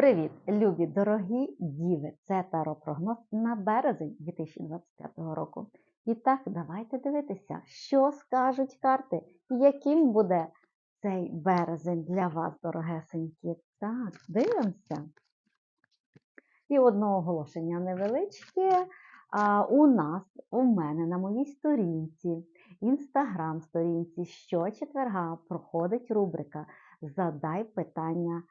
Привіт, любі дорогі діви! Це таропрогноз на березень 2025 року. І так, давайте дивитися, що скажуть карти, яким буде цей березень для вас, дорогесенькі. Так, дивимося. І одне оголошення невеличке. А, у нас, у мене на моїй сторінці, інстаграм-сторінці, щочетверга проходить рубрика Задай питання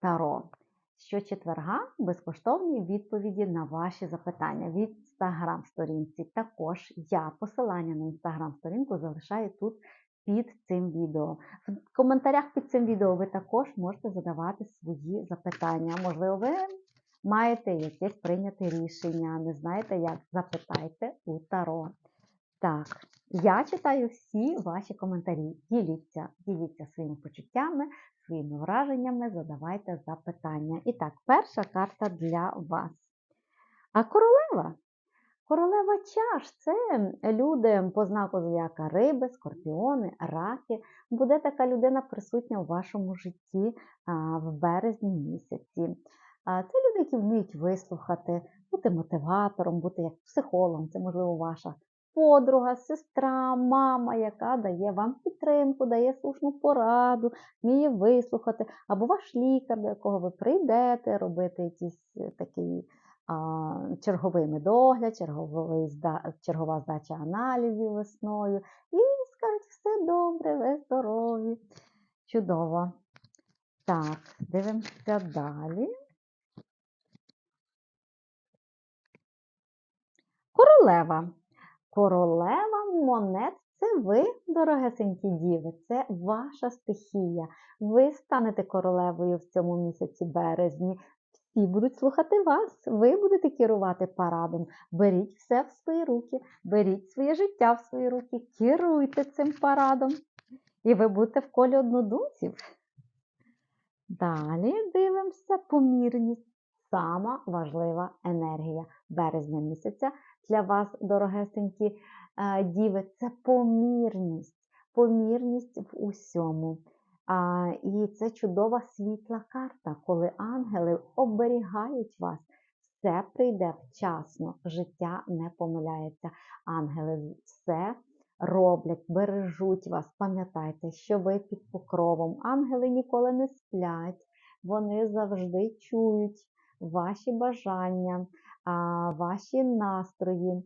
Таро. Щочетверга безкоштовні відповіді на ваші запитання в інстаграм-сторінці. Також я посилання на інстаграм-сторінку залишаю тут під цим відео. В коментарях під цим відео ви також можете задавати свої запитання. Можливо, ви маєте якесь прийняте рішення, не знаєте, як запитайте у Таро. Так, я читаю всі ваші коментарі. Діліться, діліться своїми почуттями, своїми враженнями, задавайте запитання. І так, перша карта для вас. А королева? Королева чаш це люди по знаку зодіака риби, скорпіони, раки. Буде така людина присутня у вашому житті в березні місяці. Це люди, які вміють вислухати, бути мотиватором, бути як психологом, це, можливо, ваша подруга, сестра, мама, яка дає вам підтримку, дає слушну пораду, вміє вислухати, або ваш лікар, до якого ви прийдете, робити якийсь е, такий а, черговий медогляд, черговий, чергова здача аналізів весною. І скажуть, все добре, ви здорові. Чудово. Так, дивимося далі. Королева. Королева монет це ви, дорогесенькі діви, це ваша стихія. Ви станете королевою в цьому місяці березні. Всі будуть слухати вас, ви будете керувати парадом. Беріть все в свої руки, беріть своє життя в свої руки, керуйте цим парадом. І ви будете в колі однодумців. Далі дивимося помірність. Сама важлива енергія березня місяця для вас, дорогесенькі е, діви, це помірність, помірність в усьому. І це чудова світла карта, коли ангели оберігають вас. Все прийде вчасно, життя не помиляється. Ангели все роблять, бережуть вас. Пам'ятайте, що ви під покровом. Ангели ніколи не сплять, вони завжди чують ваші бажання, ваші настрої.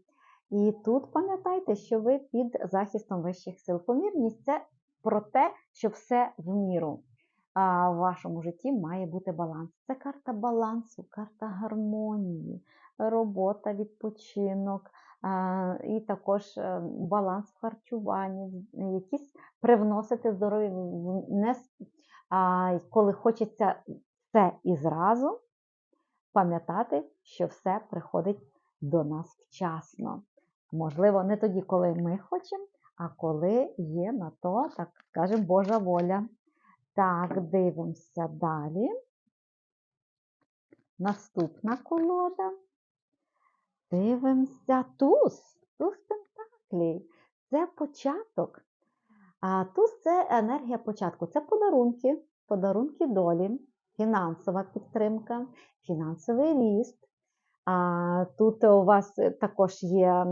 І тут пам'ятайте, що ви під захистом вищих сил. Помірність це про те, що все в міру. А в вашому житті має бути баланс. Це карта балансу, карта гармонії, робота, відпочинок, і також е, баланс в харчуванні, якісь привносити здоров'я, коли хочеться все і зразу, пам'ятати, що все приходить до нас вчасно. Можливо, не тоді, коли ми хочемо, а коли є на то, так скажемо, Божа воля. Так, дивимося далі. Наступна колода. Дивимося туз. Туз Пентаклі. Це початок. А туз це енергія початку. Це подарунки, подарунки долі фінансова підтримка, фінансовий ріст. А Тут у вас також є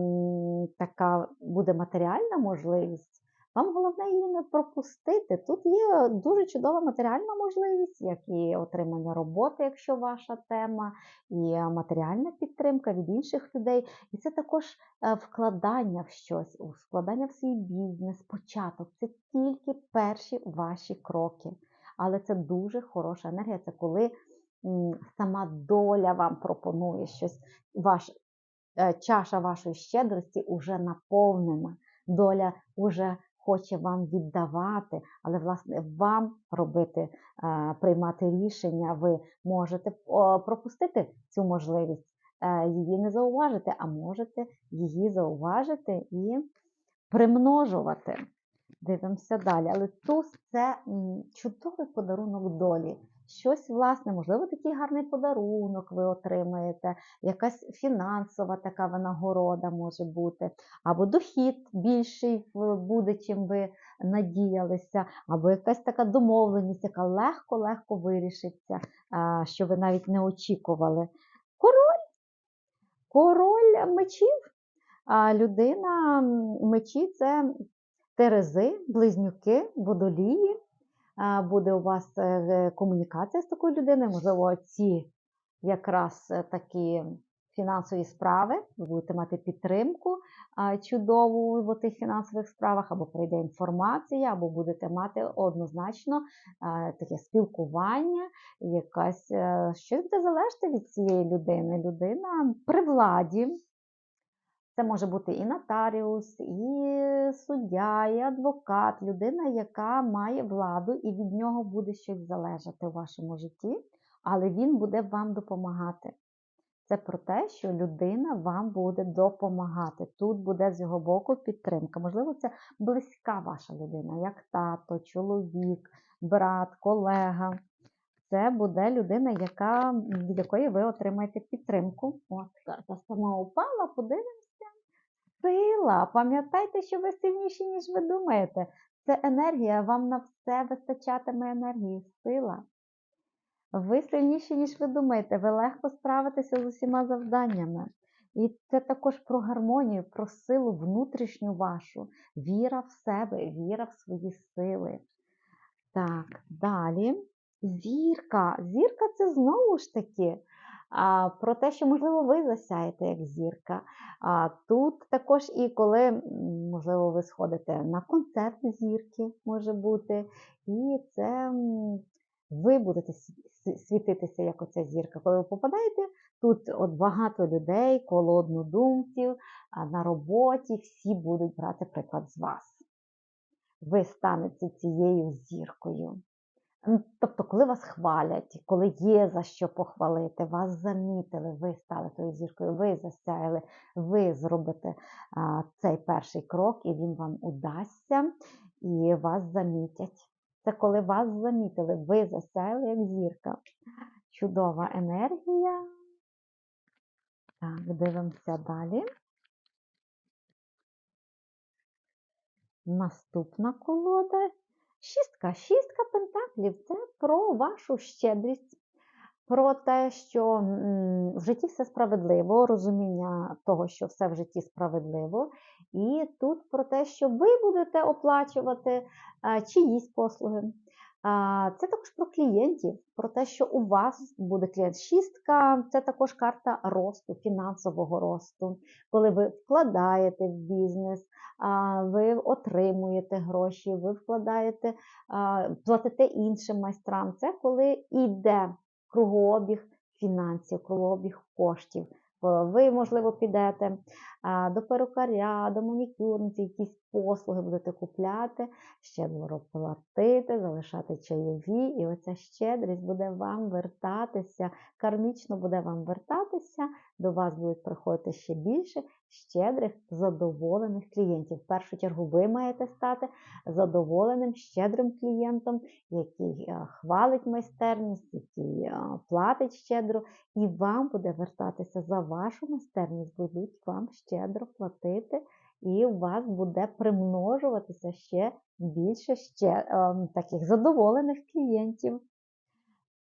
така буде матеріальна можливість. Вам головне її не пропустити. Тут є дуже чудова матеріальна можливість, як і отримання роботи, якщо ваша тема, і матеріальна підтримка від інших людей. І це також е, вкладання в щось, вкладання в свій бізнес, початок. Це тільки перші ваші кроки. Але це дуже хороша енергія. Це коли сама доля вам пропонує щось, ваш, е, чаша вашої щедрості вже наповнена. Доля вже хоче вам віддавати, але, власне, вам робити, е, приймати рішення, ви можете пропустити цю можливість, е, її не зауважити, а можете її зауважити і примножувати. Дивимося далі. Але туз це чудовий подарунок долі. щось власне, можливо, такий гарний подарунок ви отримаєте, якась фінансова така винагорода може бути, або дохід більший буде, чим ви надіялися, або якась така домовленість, яка легко-легко вирішиться, що ви навіть не очікували. Король, король мечів. А людина мечі це терези, близнюки, водолії. Буде у вас е, е, комунікація з такою людиною, можливо, ці якраз е, такі фінансові справи. Ви будете мати підтримку чудову в тих фінансових справах, або прийде інформація, або будете мати однозначно таке спілкування, якась щось буде залежати від цієї людини. Людина при владі. Це може бути і нотаріус, і суддя, і адвокат, людина, яка має владу, і від нього буде щось залежати у вашому житті, але він буде вам допомагати. Це про те, що людина вам буде допомагати. Тут буде з його боку підтримка. Можливо, це близька ваша людина, як тато, чоловік, брат, колега. Це буде людина, яка, від якої ви отримаєте підтримку. От карта сама упала, подивимося. Сила. Пам'ятайте, що ви сильніші, ніж ви думаєте. Це енергія, вам на все вистачатиме енергії, сила. Ви сильніші, ніж ви думаєте, ви легко справитеся з усіма завданнями. І це також про гармонію, про силу внутрішню вашу, віра в себе, віра в свої сили. Так, далі. Зірка. Зірка це знову ж таки про те, що, можливо, ви засяєте як зірка. А, тут також і коли, можливо, ви сходите на концерт зірки, може бути, і це ви будете світитися як оця зірка. Коли ви попадаєте, тут от багато людей, коло однодумців, на роботі всі будуть брати приклад з вас. Ви станете цією зіркою. Тобто, коли вас хвалять, коли є за що похвалити, вас замітили, ви стали тою зіркою, ви засяяли, ви зробите а, цей перший крок, і він вам удасться, і вас замітять. Це коли вас замітили, ви засяяли як зірка. Чудова енергія. Так, дивимося далі. Наступна колода. Шістка. Шістка пентаклів це про вашу щедрість, про те, що в житті все справедливо, розуміння того, що все в житті справедливо. І тут про те, що ви будете оплачувати чиїсь послуги. Це також про клієнтів, про те, що у вас буде клієнт. Шістка це також карта росту, фінансового росту, коли ви вкладаєте в бізнес, ви отримуєте гроші, ви вкладаєте, платите іншим майстрам. Це коли йде кругообіг фінансів, кругообіг коштів. Ви, можливо, підете до перукаря, до манікюрниці, якісь послуги будете купляти, щедро платити, залишати чайові, і оця щедрість буде вам вертатися, кармічно буде вам вертатися, до вас будуть приходити ще більше щедрих, задоволених клієнтів. В першу чергу ви маєте стати задоволеним, щедрим клієнтом, який е, хвалить майстерність, який е, платить щедро, і вам буде вертатися за вашу майстерність, будуть вам щедро платити, і у вас буде примножуватися ще більше ще е, таких задоволених клієнтів.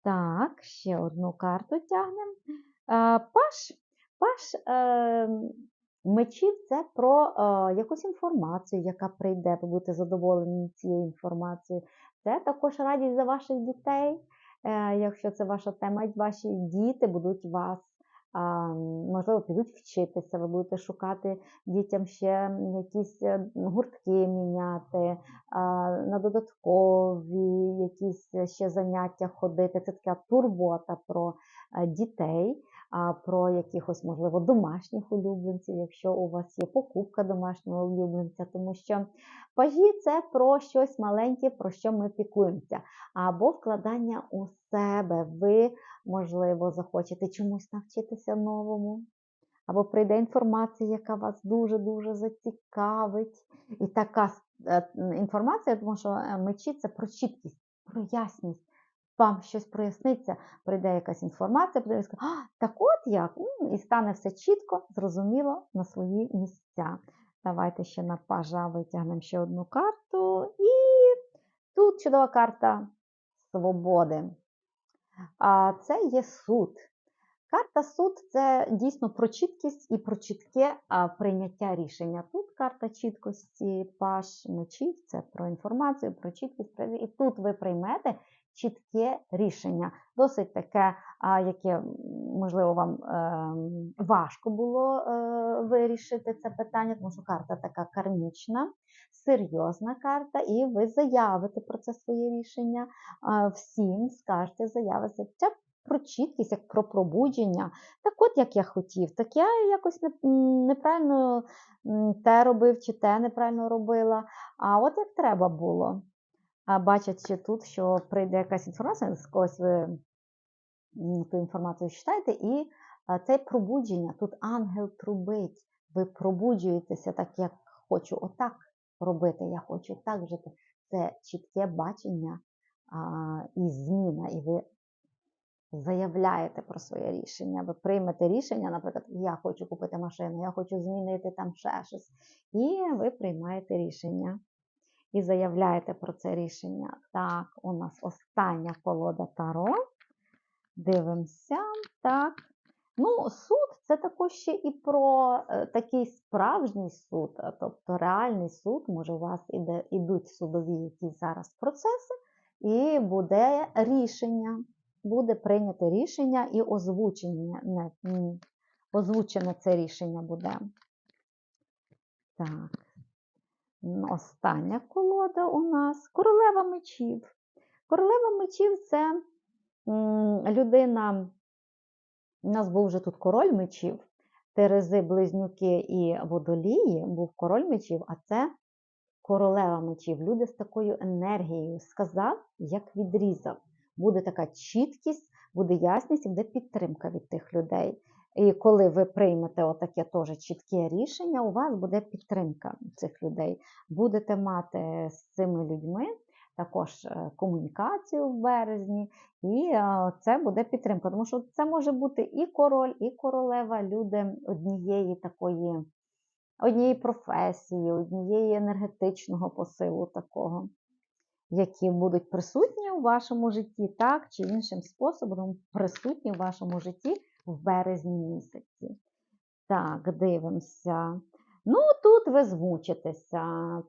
Так, ще одну карту тягнемо. Е, Паш, паш е, мечів це про е, якусь інформацію, яка прийде, ви будете задоволені цією інформацією. Це також радість за ваших дітей. Е, якщо це ваша тема, ваші діти будуть вас, можливо, підуть вчитися, ви будете шукати дітям ще якісь е, гуртки міняти, на додаткові якісь ще заняття ходити. Це така турбота про е, дітей, про якихось, можливо, домашніх улюбленців, якщо у вас є покупка домашнього улюбленця, тому що пажі це про щось маленьке, про що ми піклуємося, або вкладання у себе. Ви, можливо, захочете чомусь навчитися новому. Або прийде інформація, яка вас дуже-дуже зацікавить. І така е, інформація, тому що е, мечі це про чіткість, про ясність, вам щось проясниться, прийде якась інформація, подивиться, а, так от як, і стане все чітко, зрозуміло на свої місця. Давайте ще на пажа витягнемо ще одну карту. І тут чудова карта свободи. А це є суд. Карта суд це дійсно про чіткість і про чітке прийняття рішення. Тут карта чіткості, паш мечів, це про інформацію, про чіткість. І тут ви приймете чітке рішення. Досить таке, яке, можливо, вам ем, важко було е, вирішити це питання, тому що карта така кармічна, серйозна карта, і ви заявите про це своє рішення всім, скажете, заявите. Про чіткість, як про пробудження. Так от як я хотів, так я якось не, неправильно те робив, чи те неправильно робила. А от як треба було. Бачачи тут, що прийде якась інформація, з когось ви ту інформацію читаєте, і це пробудження. Тут ангел трубить. Ви пробуджуєтеся, так як хочу отак робити, я хочу так жити. Це чітке бачення а, і зміна, і ви заявляєте про своє рішення. Ви приймете рішення, наприклад, я хочу купити машину, я хочу змінити там ще щось. І ви приймаєте рішення і заявляєте про це рішення. Так, у нас остання колода Таро. Дивимося. Так. Ну, суд це також ще і про е, такий справжній суд, тобто реальний суд, може, у вас іде, ідуть судові якісь зараз процеси, і буде рішення, буде прийняте рішення і озвучення, не, озвучене це рішення буде. Так. Остання колода у нас королева мечів. Королева мечів це людина. У нас був вже тут король мечів, Терези, Близнюки і Водолії був король мечів, а це королева мечів. Люди з такою енергією сказав, як відрізав. Буде така чіткість, буде ясність і буде підтримка від тих людей. І коли ви приймете отаке теж чітке рішення, у вас буде підтримка цих людей. Будете мати з цими людьми також е, комунікацію в березні, і е, це буде підтримка. Тому що це може бути і король, і королева, люди однієї такої, однієї професії, однієї енергетичного посилу такого, які будуть присутні у вашому житті, так чи іншим способом присутні в вашому житті в березні місяці. Так, дивимося. Ну, тут ви змучитеся,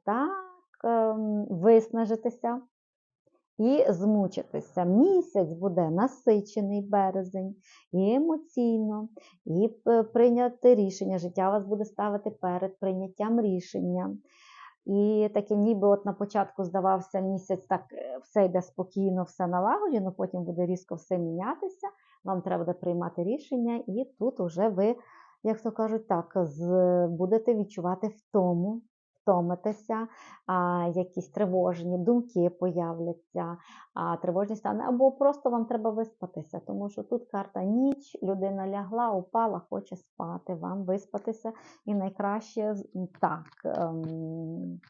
так, ем, виснажитеся і змучитеся. Місяць буде насичений березень, і емоційно, і прийняти рішення. Життя вас буде ставити перед прийняттям рішення. І таке ніби от на початку здавався місяць, так е, все йде спокійно, все налагоджено, потім буде різко все мінятися. Вам треба буде приймати рішення, і тут уже ви, як то кажуть, так, будете відчувати втому, втомитеся, а, якісь тривожні думки появляться, а, тривожні стани, або просто вам треба виспатися, тому що тут карта ніч, людина лягла, упала, хоче спати, вам виспатися, і найкраще так. ем,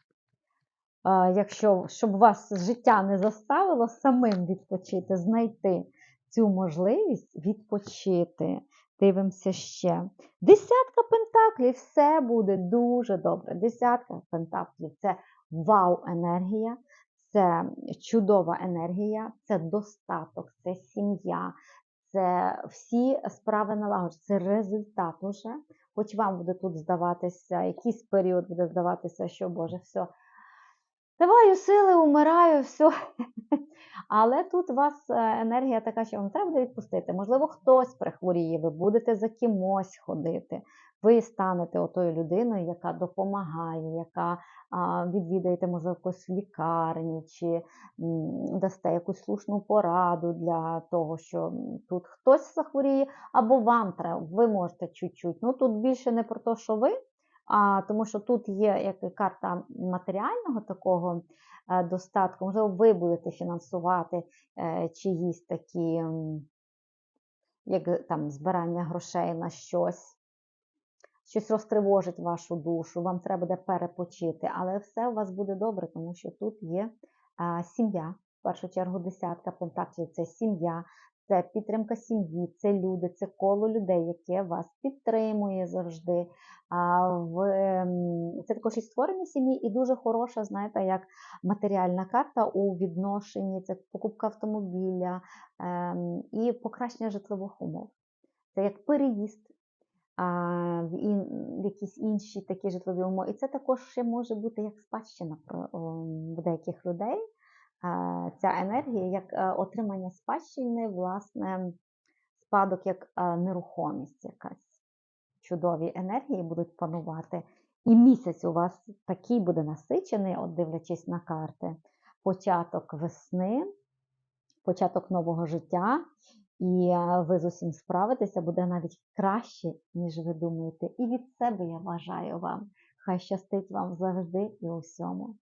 Якщо щоб вас життя не заставило самим відпочити, знайти цю можливість відпочити. Дивимося ще. Десятка пентаклів, все буде дуже добре. Десятка пентаклів це вау-енергія, це чудова енергія, це достаток, це сім'я, це всі справи налагоджені, це результат уже. Хоч вам буде тут здаватися, якийсь період буде здаватися, що Боже, все. Даваю сили, умираю, все. Але тут у вас е, енергія така, що вам треба буде відпустити. Можливо, хтось прихворіє, ви будете за кимось ходити. Ви станете отою людиною, яка допомагає, яка відвідаєте, можливо, якусь лікарні, чи дасте якусь слушну пораду для того, що тут хтось захворіє, або вам треба, ви можете чуть-чуть. Ну тут більше не про те, що ви, а тому що тут є як карта матеріального такого е, достатку. Можливо, ви будете фінансувати е, чиїсь такі, як там збирання грошей на щось. Щось розтривожить вашу душу, вам треба буде перепочити, але все у вас буде добре, тому що тут є а, сім'я, в першу чергу десятка пентаклів це сім'я, це підтримка сім'ї, це люди, це коло людей, яке вас підтримує завжди. А в, ем, це також і створення сім'ї, і дуже хороша, знаєте, як матеріальна карта у відношенні, це покупка автомобіля ем, і покращення житлових умов. Це як переїзд в, якісь інші такі житлові умови. І це також ще може бути як спадщина ом, в деяких людей. Ця енергія, як е, отримання спадщини, власне, спадок як е, нерухомість якась. Чудові енергії будуть панувати. І місяць у вас такий буде насичений, от дивлячись на карти. Початок весни, початок нового життя, і е, ви з усім справитеся буде навіть краще, ніж ви думаєте. І від себе я бажаю вам. Хай щастить вам завжди і у всьому.